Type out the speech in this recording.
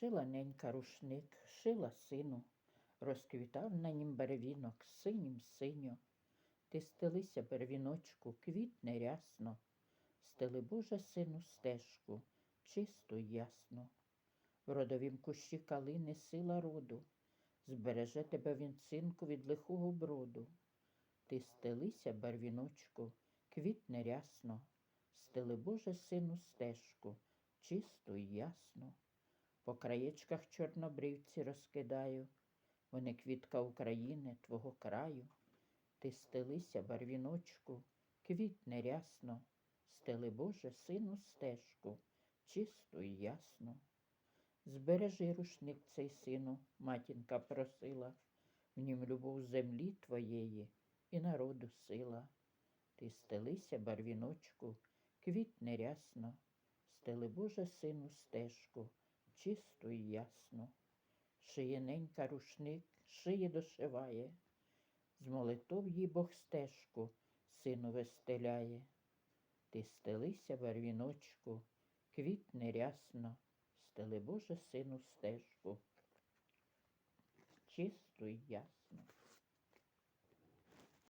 Шила ненька рушник, шила сину, розквітав на нім беревінок, синім синьо. Ти стелися, бервіночку, квітне рясно, стели Боже сину стежку, чисту й ясну. В родовім кущі калини сила роду, збереже тебе вінцинку від лихого броду. Ти стелися, барвіночку, квітне рясно, стели Боже сину стежку, чисту й ясну. По краєчках чорнобривці розкидаю, вони квітка України, твого краю. Ти стелися, барвіночку, квітне рясно, стели Боже сину стежку, чисту й ясну. Збережи рушник цей сину, матінка просила, в нім любов землі твоєї і народу сила. Ти стелися, барвіночку, квітне рясно, стели Боже сину стежку, чисту й ясно. Шиє ненька рушник, шиє дошиває, з молитов їй Бог стежку сину вистеляє. Ти стелися, барвіночку, квітне рясно, стели Боже сину стежку, чисту й ясну.